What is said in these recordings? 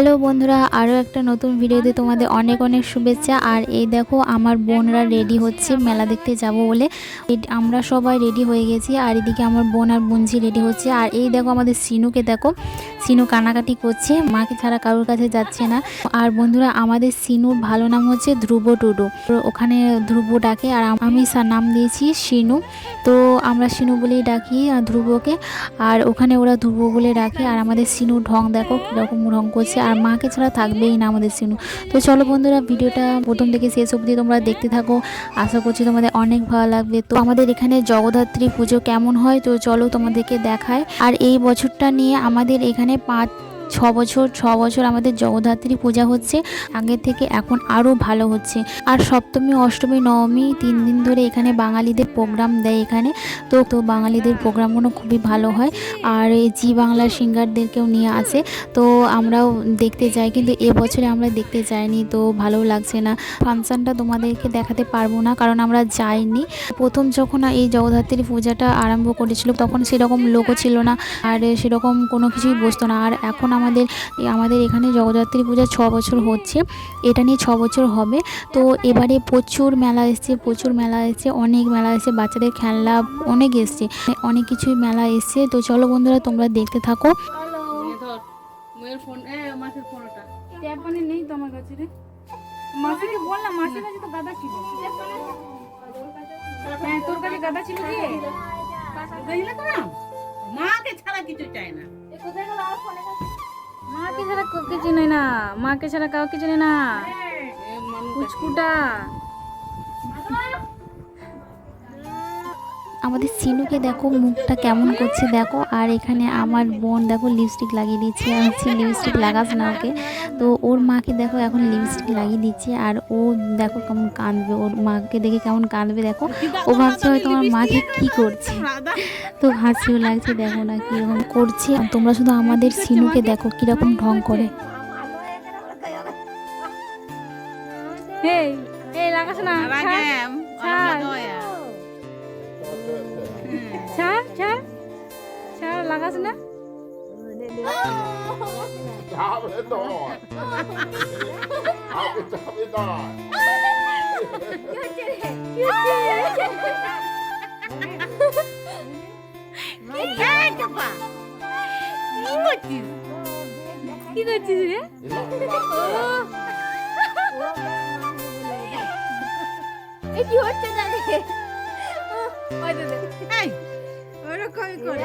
Hello বন্ধুরা আরও একটা নতুন ভিডিওতে তোমাদের অনেক অনেক শুভেচ্ছা। আর এই দেখো, আমার বোনরা রেডি হচ্ছে, মেলা দেখতে যাব বলে। আমরা সবাই রেডি হয়ে গেছি, আর এদিকে আমার বোন আর বোনঝি রেডি হচ্ছে। আর এই দেখো আমাদের সিনুকে দেখো, সিনু কানাকাটি করছে, মাকে ছাড়া কারোর কাছে যাচ্ছে না। আর বন্ধুরা, আমাদের সিনুর ভালো নাম হচ্ছে ধ্রুব টুডু। ওখানে ধ্রুব ডাকে, আর আমি নাম দিয়েছি সিনু। তো আমরা সিনু বলেই ডাকি ধ্রুবকে। আর ওখানে ওরা ধ্রুব বলে ডাকে, আর আমাদের সিনু ঢং দেখো, কীরকম ঢং করছে। আর মাকে ছাড়া থাকবেই না আমাদের সিনু। তো চলো বন্ধুরা, ভিডিওটা প্রথম থেকে শেষ অবধি তোমরা দেখতে থাকো। আশা করছি তোমাদের অনেক ভালো লাগবে। তো আমাদের এখানে জগদ্ধাত্রী পুজো কেমন হয়? তো চলো তোমাদেরকে দেখায়। আর এই বছরটা নিয়ে আমাদের এখানে পাঁচ ছ বছর ছ বছর আমাদের জগদ্ধাত্রী পূজা হচ্ছে। আগে থেকে এখন আরও ভালো হচ্ছে। আর সপ্তমী, অষ্টমী, নবমী তিন দিন ধরে এখানে বাঙালিদের প্রোগ্রাম দেয় এখানে। তো তো বাঙালিদের প্রোগ্রামগুলো খুবই ভালো হয়। আর এই জি বাংলার সিঙ্গারদেরকেও নিয়ে আসে তো আমরাও দেখতে যাই, কিন্তু এবছরে আমরা দেখতে যাইনি। তো ভালো লাগছে না। ফাংশানটা তোমাদেরকে দেখাতে পারব না, কারণ আমরা যাইনি। প্রথম যখন এই জগদ্ধাত্রী পূজাটা আরম্ভ করেছিল, তখন সেরকম লোকও ছিল না। আর সেরকম কোনো কিছুই বসতো না। আর এখন আমাদের আমাদের এখানে জগদ্ধাত্রী পূজা ছ বছর হচ্ছে। এটা নিয়ে ছ বছর হবে। তো এবারে প্রচুর মেলা এসছে প্রচুর মেলা এসছে অনেক মেলা এসছে বাচ্চাদের খেলনা অনেক এসছে অনেক কিছুই মেলা এসছে। তো চলো বন্ধুরা তোমরা দেখতে থাকো। নিয়ে ধর মেয়ের ফোন এ মাসির ফোন ওটা ট্যাপ পানি নেই তো কাছে রে। মাসিকে বললাম মাসির কাছে তো গাদা ছিল। হ্যাঁ তোর কাছে গাদা ছিল কি দেখলে তো না? মাকে ছাড়া কিছু চাই না। মাকে ছাড়া কাউকে চিনে নেই না মাকে ছাড়া কাউ কিছু নেই না কুচকুটা। আমাদের সিনুকে দেখো মুখটা কেমন করছে দেখো আর এখানে আমার বোন দেখো লিপস্টিক লাগিয়ে দিচ্ছে। আর হচ্ছে লিপস্টিক লাগাস না ওকে। তো ওর মাকে দেখো এখন লিপস্টিক লাগিয়ে দিচ্ছে আর ও দেখো কেমন কাঁদবে। ওর মাকে দেখে কেমন কাঁদবে দেখো। ও ভাবছে হয়তো আমার মাকে কি করছে। তো হাসিও লাগছে দেখো না কীরকম করছে। তোমরা শুধু আমাদের সিনুকে দেখো কীরকম ঢং করে। এই এই লাগাস না ছাড় ছাড় ছাড় ছাড় লাগাস না Chop it on. I'll be chop it on. কি করছিস রে এই কি হচ্ছে জানি ওরকমই করে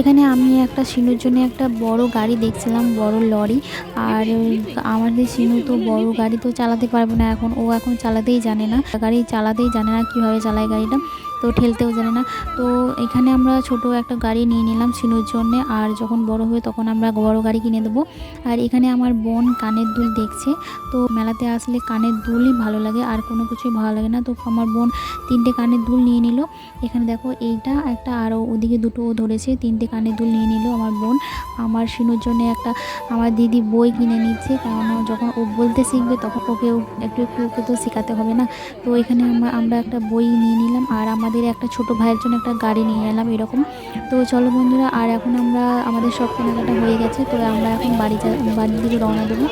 এখানে আমি একটা সিনুর জন্য একটা বড় গাড়ি দেখছিলাম, বড় লরি। আর আমাদের সিনু তো বড় গাড়ি তো চালাতে পারবে না এখন। ও এখন চালাতেই জানে না। গাড়ি চালাতেই জানে না কীভাবে চালায় গাড়িটা। তো ঠেলতেও জানে না। তো এখানে আমরা ছোট একটা গাড়ি নিয়ে নিলাম সিনুর জন্যে। আর যখন বড় হবে তখন আমরা বড় গাড়ি কিনে দেবো। আর এখানে আমার বোন কানের দুল দেখছে। তো মেলাতে আসলে কানের দুলই ভালো লাগে, আর কোনো কিছুই ভালো লাগে না। তো আমার বোন তিনটে কানের দুল নিয়ে নিল। এখানে দেখো এইটা, একটা আরও ওদিকে দুটো ধরেছে। তিনটে কানের দুল নিয়ে নিল আমার বোন। আমার শিনুর জন্য একটা আমার দিদি বই কিনে নিচ্ছে। কারণ যখন ও বলতে শিখবে তখন ওকে একটু একটু ওকে তো শেখাতে হবে না। তো এখানে আমরা আমরা একটা বই নিয়ে নিলাম। আর আমাদের একটা ছোট ভাইয়ের জন্য একটা গাড়ি নিয়ে এলাম এরকম। তো চলো বন্ধুরা আর এখন আমরা আমাদের সব কেনাকাটা হয়ে গেছে তো আমরা এখন বাড়ি যা বাড়ির দিকে রওনা দেবো।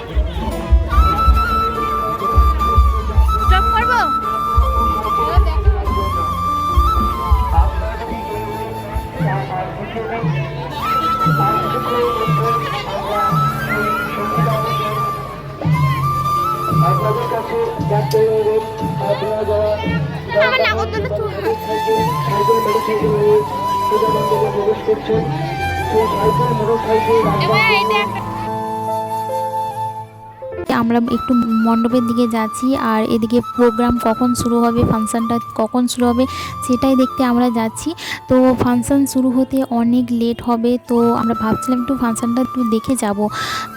আপনাদের কাছে যাতে অনুরোধ আপনারা যারা আমার পূজা মণ্ডপে প্রবেশ করছেন সেই সাইকেল মোটরসাইকেল আমরা একটু মণ্ডপের দিকে যাচ্ছি আর এদিকে প্রোগ্রাম কখন শুরু হবে ফাংশানটা কখন শুরু হবে সেটাই দেখতে আমরা যাচ্ছি। তো ফাংশান শুরু হতে অনেক লেট হবে, তো আমরা ভাবছিলাম একটু ফাংশানটা একটু দেখে যাব।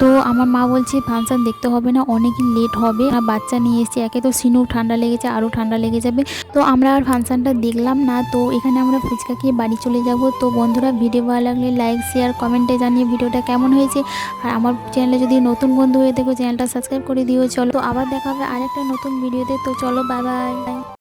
তো আমার মা বলছে ফাংশান দেখতে হবে না, অনেকই লেট হবে। আর বাচ্চা নিয়ে এসেছি, একে তো সিনু ঠান্ডা লেগেছে, আরও ঠান্ডা লেগে যাবে। তো আমরা আর ফাংশানটা দেখলাম না, তো এখানে আমরা ফুচকা খেয়ে বাড়ি চলে যাব। তো বন্ধুরা ভিডিও ভালো লাগলে লাইক শেয়ার কমেন্টে জানিয়ে ভিডিওটা কেমন হয়েছে। আর আমার চ্যানেলে যদি নতুন বন্ধু হয়ে দেখো চ্যানেলটা সাবস্ক্রাইব করে দিও, চলো। তো আবার দেখা হবে আরেকটা নতুন ভিডিওতে তো চলো বাই বাই